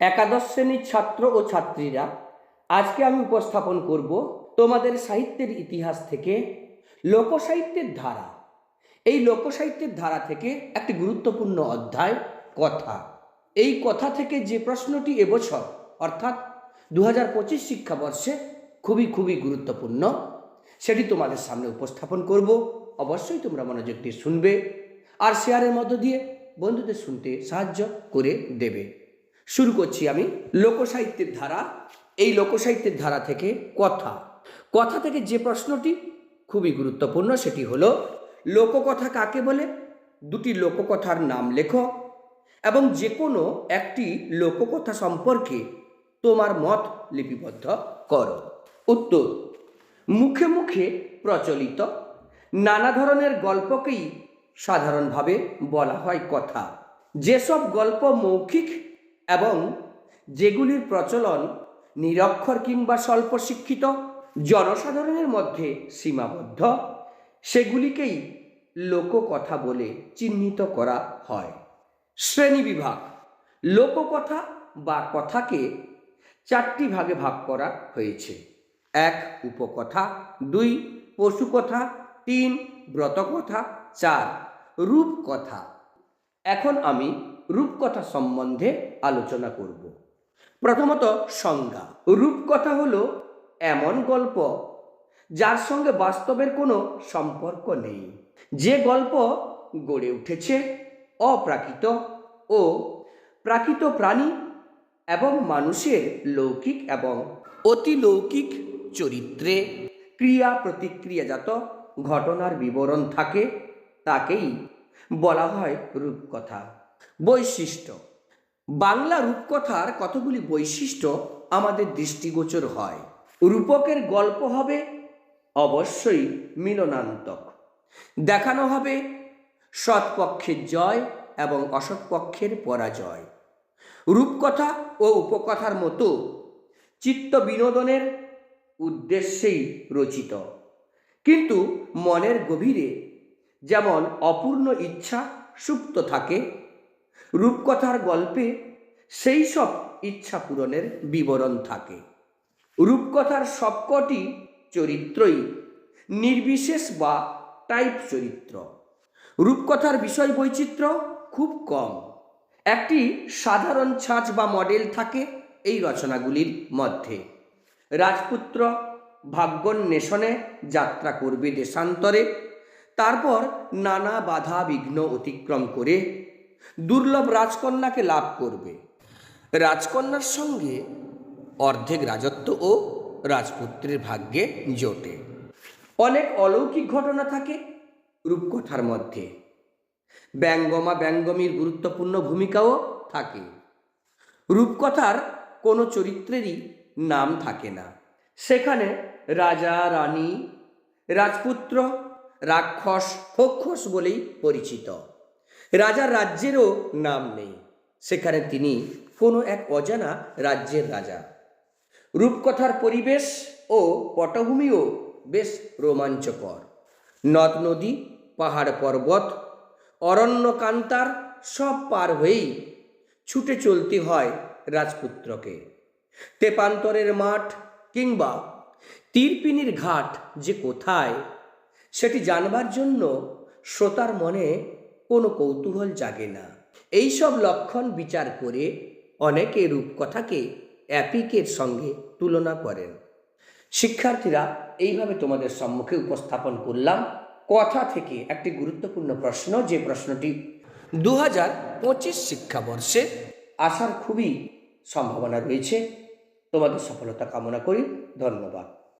একাদশ শ্রেণির ছাত্র ও ছাত্রীরা, আজকে আমি উপস্থাপন করব তোমাদের সাহিত্যের ইতিহাস থেকে লোকসাহিত্যের ধারা। এই লোকসাহিত্যের ধারা থেকে একটি গুরুত্বপূর্ণ অধ্যায়, কথা। এই কথা থেকে যে প্রশ্নটি এবছর, অর্থাৎ দু হাজার পঁচিশ শিক্ষাবর্ষে খুবই খুবই গুরুত্বপূর্ণ, সেটি তোমাদের সামনে উপস্থাপন করব। অবশ্যই তোমরা মনোযোগ দিয়ে শুনবে, আর শেয়ারের মধ্য দিয়ে বন্ধুদের শুনতে সাহায্য করে দেবে। শুরু করছি আমি লোকসাহিত্যের ধারা। এই লোকসাহিত্যের ধারা থেকে কথা। কথা থেকে যে প্রশ্নটি খুবই গুরুত্বপূর্ণ সেটি হলো, লোককথা কাকে বলে? দুটি লোককথার নাম লেখো এবং যে কোনো একটি লোককথা সম্পর্কে তোমার মত লিপিবদ্ধ করো। উত্তর, মুখে মুখে প্রচলিত, নানা ধরনের গল্পকেই সাধারণভাবে বলা হয় কথা। যেসব গল্প মৌখিক এবং যেগুলির প্রচলন নিরক্ষর কিংবা স্বল্প শিক্ষিত জনসাধারণের মধ্যে সীমাবদ্ধ, সেগুলিকেই লোককথা বলে চিহ্নিত করা হয়। শ্রেণি বিভাগ, লোককথা বা কথাকে চারটি ভাগে ভাগ করা হয়েছে। এক, উপকথা, দুই, পশুকথা, তিন, ব্রতকথা, চার, রূপকথা। এখন আমি রূপকথা সম্বন্ধে আলোচনা করব। প্রথমত সংজ্ঞা। রূপকথা হলো এমন গল্প যার সঙ্গে বাস্তবের কোনো সম্পর্ক নেই। যে গল্প গড়ে উঠেছে অপ্রাকৃত ও প্রাকৃত প্রাণী এবং মানুষের লৌকিক এবং অতিলৌকিক চরিত্রে ক্রিয়া প্রতিক্রিয়াজাত ঘটনার বিবরণ থাকে, তাকেই বলা হয় রূপকথা। বৈশিষ্ট্য। বাংলা রূপকথার কতগুলি বৈশিষ্ট্য আমাদের দৃষ্টিগোচর হয়? রূপকের গল্প হবে অবশ্যই মিলনান্তক। দেখানো হবে সৎপক্ষের জয় এবং অসৎপক্ষের পরাজয়। রূপকথা ও উপকথার মতো চিত্ত বিনোদনের উদ্দেশ্যেই রচিত। কিন্তু মনের গভীরে যেমন অপূর্ণ ইচ্ছা সুপ্ত থাকে রূপকথার গল্পে সেই সব ইচ্ছা পূরণের বিবরণ থাকে। রূপকথার সবকটি চরিত্রই নির্বিশেষ বা টাইপ চরিত্র। রূপকথার বিষয় বৈচিত্র্য খুব কম। একটি সাধারণ ছাঁচ বা মডেল থাকে এই রচনাগুলির মধ্যে। রাজপুত্র ভাগ্যোন্বেষণে যাত্রা করবে দেশান্তরে, তারপর নানা বাধা বিঘ্ন অতিক্রম করে দুর্লভ রাজকন্যাকে লাভ করবে। রাজকন্যার সঙ্গে অর্ধেক রাজত্ব ও রাজপুত্রের ভাগ্যে জোটে। অনেক অলৌকিক ঘটনা থাকে রূপকথার মধ্যে। ব্যঙ্গমা ব্যঙ্গমীর গুরুত্বপূর্ণ ভূমিকাও থাকে। রূপকথার কোনো চরিত্রেরই নাম থাকে না। সেখানে রাজা, রানী, রাজপুত্র, রাক্ষস, ফক্ষস বলেই পরিচিত। রাজার রাজ্যেরও নাম নেই। সেখানে তিনি কোনো এক অজানা রাজ্যের রাজা। রূপকথার পরিবেশ ও পটভূমিও বেশ রোমাঞ্চকর। নদ নদী, পাহাড় পর্বত অরণ্য কান্তার সব পার হয়েই ছুটে চলতে হয় রাজপুত্রকে। তেপান্তরের মাঠ কিংবা তীরপিনির ঘাট যে কোথায়, সেটি জানবার জন্য শ্রোতার মনে কোনো কৌতূহল জাগে না। এইসব লক্ষণ বিচার করে অনেকে রূপকথাকে অ্যাপিকের সঙ্গে তুলনা করেন। শিক্ষার্থীরা, এইভাবে তোমাদের সম্মুখে উপস্থাপন করলাম। কথা থেকে একটি গুরুত্বপূর্ণ প্রশ্ন, যে প্রশ্নটি দু হাজার পঁচিশ শিক্ষাবর্ষে আসার খুবই সম্ভাবনা রয়েছে। তোমাদের সফলতা কামনা করি। ধন্যবাদ।